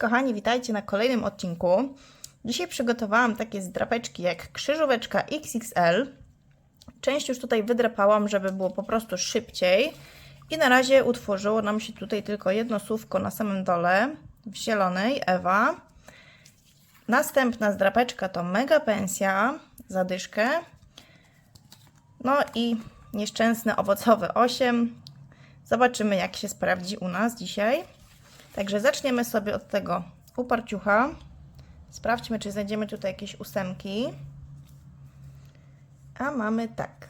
kochani, witajcie na kolejnym odcinku. Dzisiaj przygotowałam takie zdrapeczki jak krzyżóweczka XXL. Część już tutaj wydrapałam, żeby było po prostu szybciej. I na razie utworzyło nam się tutaj tylko jedno słówko na samym dole w zielonej, Ewa. Następna zdrapeczka to Mega Pensja, zadyszkę. No i nieszczęsny owocowy 8. Zobaczymy jak się sprawdzi u nas dzisiaj. Także zaczniemy sobie od tego uparciucha. Sprawdźmy, czy znajdziemy tutaj jakieś ósemki. A mamy tak.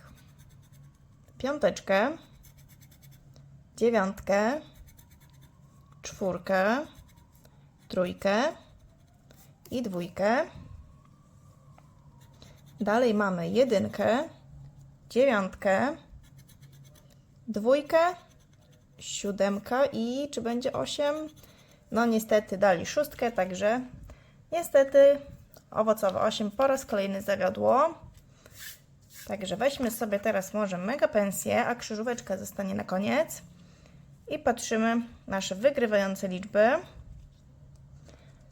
Piąteczkę, dziewiątkę, czwórkę, trójkę i dwójkę. Dalej mamy jedynkę, dziewiątkę, dwójkę, siódemka i czy będzie 8? No niestety dali szóstkę, także niestety owocowe 8 po raz kolejny zawiodło. Także weźmy sobie teraz może mega pensję, a krzyżóweczka zostanie na koniec. I patrzymy nasze wygrywające liczby.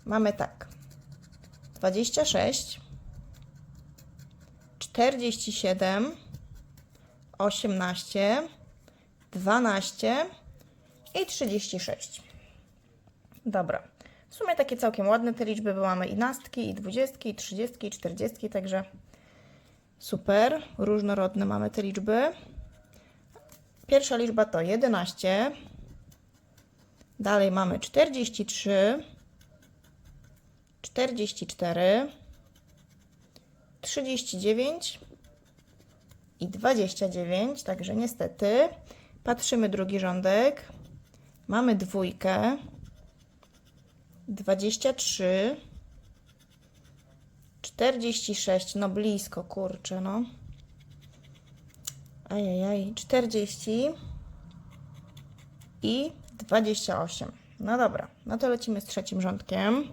Mamy tak. 26 47 18 12 i 36. Dobra. W sumie takie całkiem ładne te liczby, bo mamy i nastki, i dwudziestki, i trzydziestki, i czterdziestki, także super, różnorodne mamy te liczby. Pierwsza liczba to 11, dalej mamy 43, 44, 39 i 29, także niestety Patrzymy drugi rządek. Mamy dwójkę. 23. 46. No blisko, kurczę, no. Ajajaj. 40. I 28. No dobra, no to lecimy z trzecim rządkiem.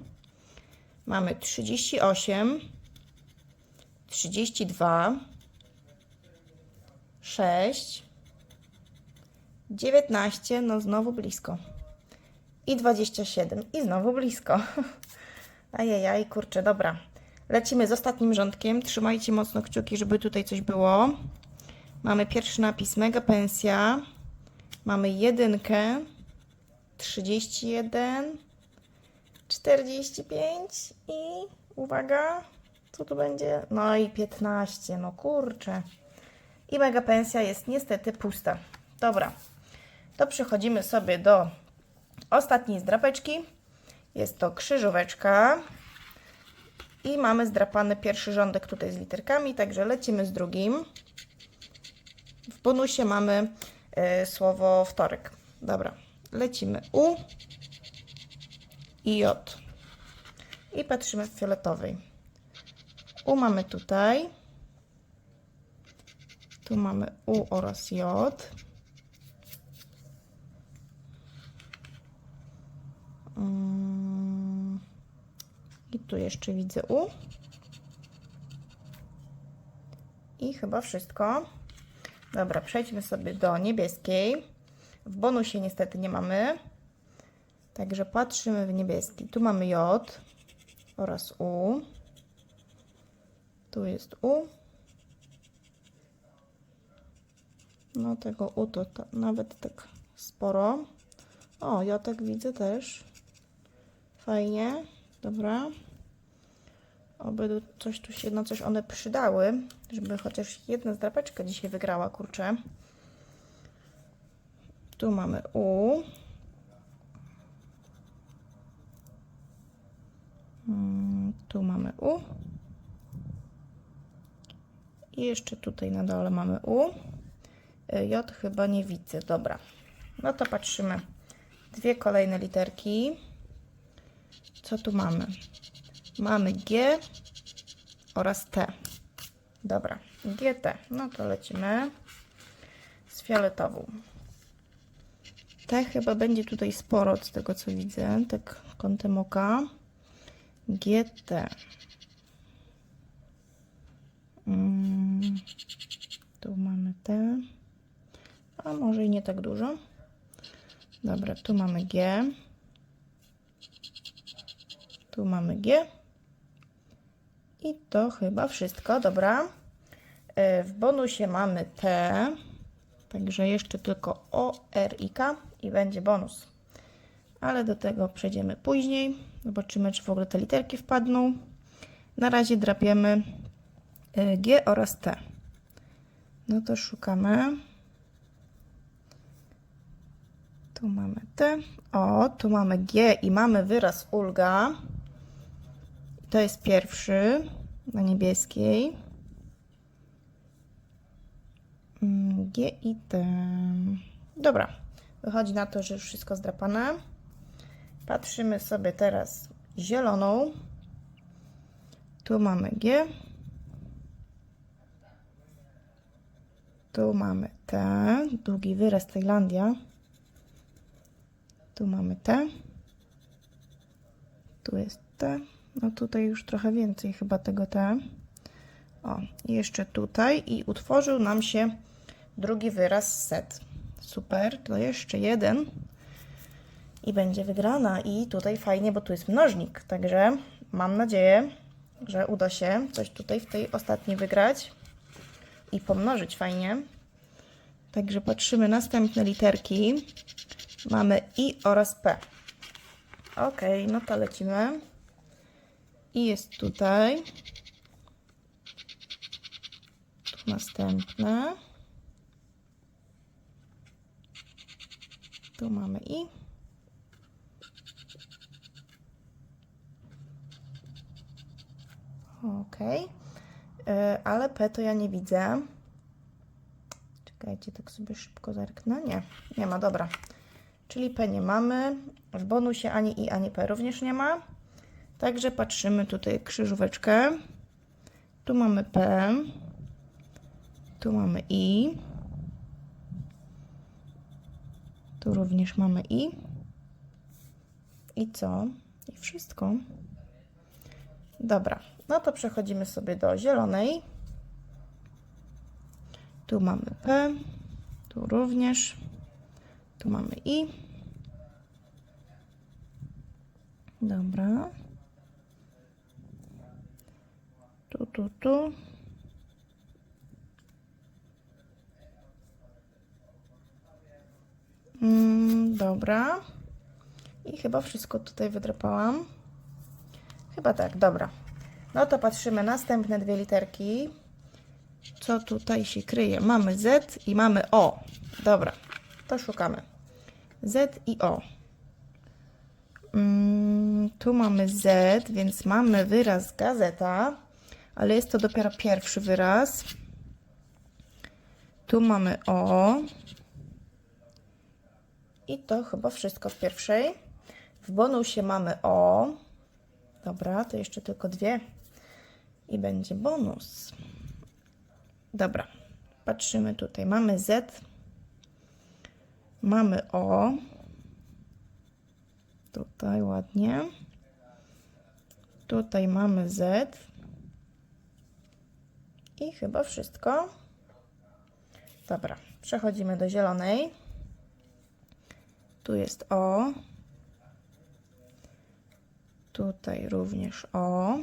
Mamy 38. 32. 6. 19, no znowu blisko. I 27, i znowu blisko. Ajajaj, kurczę, dobra. Lecimy z ostatnim rządkiem. Trzymajcie mocno kciuki, żeby tutaj coś było. Mamy pierwszy napis Mega Pensja. Mamy jedynkę, 31, 45 i uwaga, co tu będzie? No i 15, no kurczę. I Mega Pensja jest niestety pusta. Dobra, to przechodzimy sobie do ostatniej zdrapeczki. Jest to krzyżóweczka. I mamy zdrapany pierwszy rządek tutaj z literkami, także lecimy z drugim. W bonusie mamy y, słowo wtorek. Dobra, lecimy U i J. I patrzymy w fioletowej. U mamy tutaj. Tu mamy U oraz J. I tu jeszcze widzę U. I chyba wszystko. Dobra, przejdźmy sobie do niebieskiej. W bonusie niestety nie mamy. Także patrzymy w niebieski. Tu mamy J oraz U. Tu jest U. No tego U to, nawet tak sporo. O, ja tak widzę też. Fajnie, dobra. Oby coś tu się, no coś one przydały, żeby chociaż jedna zdrapeczka dzisiaj wygrała, kurczę. Tu mamy U. Mm, tu mamy U. I jeszcze tutaj na dole mamy U. Y, J chyba nie widzę, dobra. No to patrzymy. Dwie kolejne literki. Co tu mamy? Mamy G oraz T. Dobra, GT. No to lecimy z fioletową. T chyba będzie tutaj sporo od tego co widzę, tak kątem oka. GT. Mm, tu mamy T. A może i nie tak dużo. Dobra, tu mamy G. Tu mamy G. I to chyba wszystko, dobra. E, W bonusie mamy T. Także jeszcze tylko O, R i K i będzie bonus. Ale do tego przejdziemy później. Zobaczymy, czy w ogóle te literki wpadną. Na razie drapiemy y, G oraz T. No to szukamy. Tu mamy T. O, tu mamy G i mamy wyraz ulga. To jest pierwszy na niebieskiej. Mm, G i T. Dobra. Wychodzi na to, że już wszystko zdrapane. Patrzymy sobie teraz zieloną. Tu mamy G. Tu mamy T. Długi wyraz Tajlandia. Tu mamy T. Tu jest T. No tutaj już trochę więcej chyba tego T. O, jeszcze tutaj i utworzył nam się drugi wyraz set. Super, to jeszcze jeden i będzie wygrana. I tutaj fajnie, bo tu jest mnożnik, także mam nadzieję, że uda się coś tutaj w tej ostatniej wygrać i pomnożyć fajnie. Także patrzymy następne literki. Mamy I oraz P. Ok, no to lecimy. I jest tutaj. Tu następne. Tu mamy I. Ok. E, Ale P to ja nie widzę. Czekajcie, tak sobie szybko zerknę. Nie, nie ma, dobra. Czyli P nie mamy. W bonusie ani I, ani P również nie ma. Także patrzymy tutaj krzyżóweczkę. Tu mamy P. Tu mamy I. Tu również mamy I. I co? I wszystko. Dobra, no to przechodzimy sobie do zielonej. Tu mamy P, tu również, tu mamy I. Dobra. Tu, tu, tu. Mm, dobra. I chyba wszystko tutaj wydrapałam. Chyba tak, dobra. No to patrzymy następne dwie literki. Co tutaj się kryje? Mamy Z i mamy O. Dobra, to szukamy. Z i O. Mm, tu mamy Z, więc mamy wyraz gazeta, ale jest to dopiero pierwszy wyraz. Tu mamy O. I to chyba wszystko w pierwszej. W bonusie mamy O. Dobra, to jeszcze tylko dwie. I będzie bonus. Dobra, patrzymy tutaj. Mamy Z. Mamy O. Tutaj ładnie. Tutaj mamy Z. I chyba wszystko. Dobra, przechodzimy do zielonej. Tu jest O. Tutaj również O.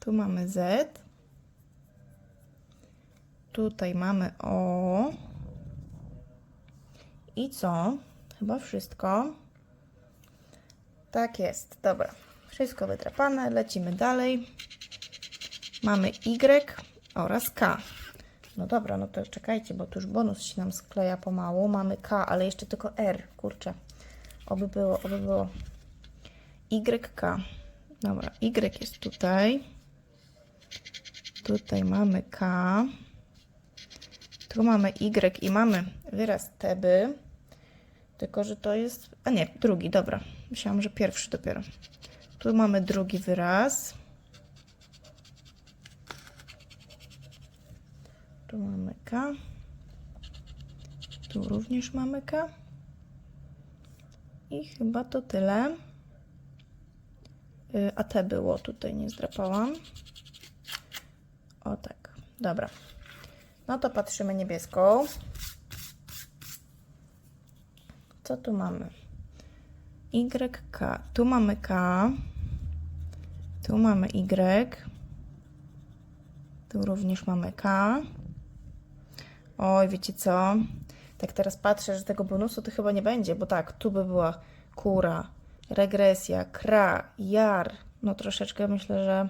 Tu mamy Z. Tutaj mamy O. I co? Chyba wszystko. Tak jest, dobra. Wszystko wydrapane, lecimy dalej. Mamy Y oraz K. No dobra, no to czekajcie, bo tu już bonus się nam skleja pomału. Mamy K, ale jeszcze tylko R, kurczę. Oby było, oby było. YK. Dobra, Y jest tutaj. Tutaj mamy K. Tu mamy Y i mamy wyraz Teby. Tylko, że to jest. A nie, drugi, dobra. Myślałam, że pierwszy dopiero. Tu mamy drugi wyraz. Tu mamy K. Tu również mamy K. I chyba to tyle. Y, A te było tutaj, nie zdrapałam. O tak, dobra. No to patrzymy niebieską. Co tu mamy? YK. Tu mamy K. Tu mamy Y. Tu również mamy K. Oj, wiecie co? Tak teraz patrzę, że tego bonusu to chyba nie będzie, bo tak, tu by była kura, regresja, kra, jar. No troszeczkę myślę, że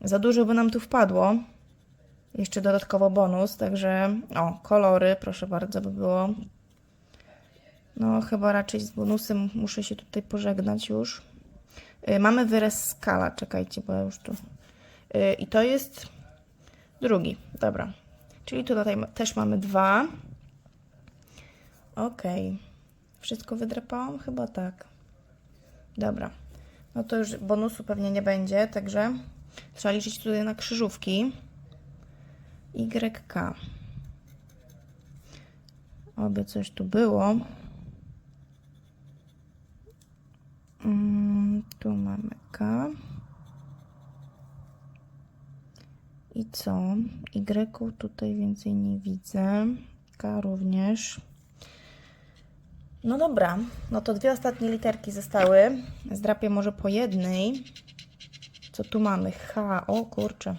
za dużo by nam tu wpadło. Jeszcze dodatkowo bonus, także o, kolory, proszę bardzo, by było. No, chyba raczej z bonusem muszę się tutaj pożegnać już. Y, mamy wyraz skala, czekajcie, bo ja już tu. Y, I to jest drugi, dobra. Czyli tutaj ma- też mamy dwa. Ok. Wszystko wydrapałam? Chyba tak. Dobra. No to już bonusu pewnie nie będzie, także trzeba liczyć tutaj na krzyżówki. YK. Oby coś tu było. Mm, tu mamy K. I co? Y tutaj więcej nie widzę. K również. No dobra, no to dwie ostatnie literki zostały. Zdrapię może po jednej. Co tu mamy? H. O kurczę.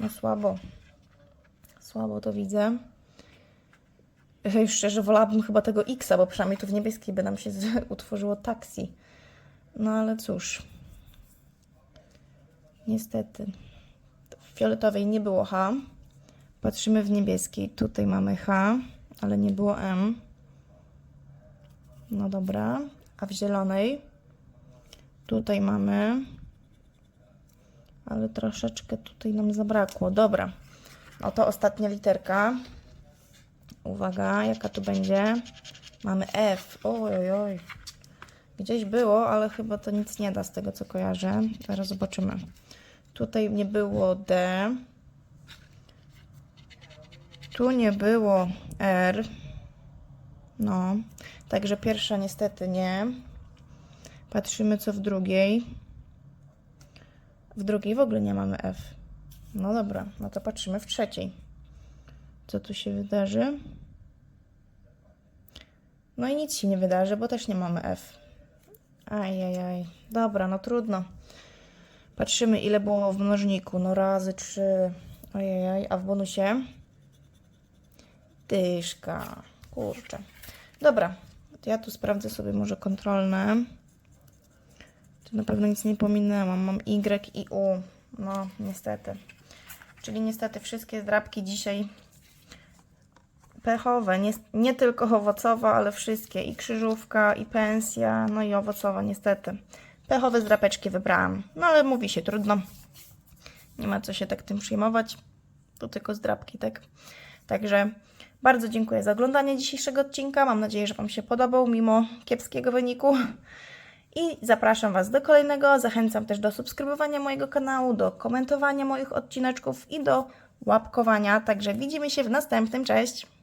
No słabo. Słabo to widzę. Już szczerze wolałabym chyba tego X, bo przynajmniej tu w niebieskiej by nam się utworzyło taksi. No ale cóż. Niestety. Fioletowej nie było H. Patrzymy w niebieskiej. Tutaj mamy H, ale nie było M. No dobra. A w zielonej tutaj mamy, ale troszeczkę tutaj nam zabrakło. Dobra. No to ostatnia literka. Uwaga, jaka tu będzie? Mamy F. Oj, oj. Gdzieś było, ale chyba to nic nie da z tego, co kojarzę. Zaraz zobaczymy. Tutaj nie było D. Tu nie było R. No, także pierwsza niestety nie. Patrzymy, co w drugiej. W drugiej w ogóle nie mamy F. No dobra, no to patrzymy w trzeciej. Co tu się wydarzy? No i nic się nie wydarzy, bo też nie mamy F. Ajajaj. Dobra, no trudno. Patrzymy, ile było w mnożniku. No razy trzy. Ojej, a w bonusie? Dyszka. Kurczę. Dobra, ja tu sprawdzę sobie może kontrolne. Tu na pewno nic nie pominęłam. Mam Y i U. No, niestety. Czyli niestety wszystkie zdrabki dzisiaj pechowe. Nie, nie tylko owocowa, ale wszystkie. I krzyżówka, i pensja, no i owocowa niestety. Pechowe zdrapeczki wybrałam. No ale mówi się trudno. Nie ma co się tak tym przejmować. To tylko zdrabki, tak? Także bardzo dziękuję za oglądanie dzisiejszego odcinka. Mam nadzieję, że Wam się podobał, mimo kiepskiego wyniku. I zapraszam Was do kolejnego. Zachęcam też do subskrybowania mojego kanału, do komentowania moich odcineczków i do łapkowania. Także widzimy się w następnym. Cześć!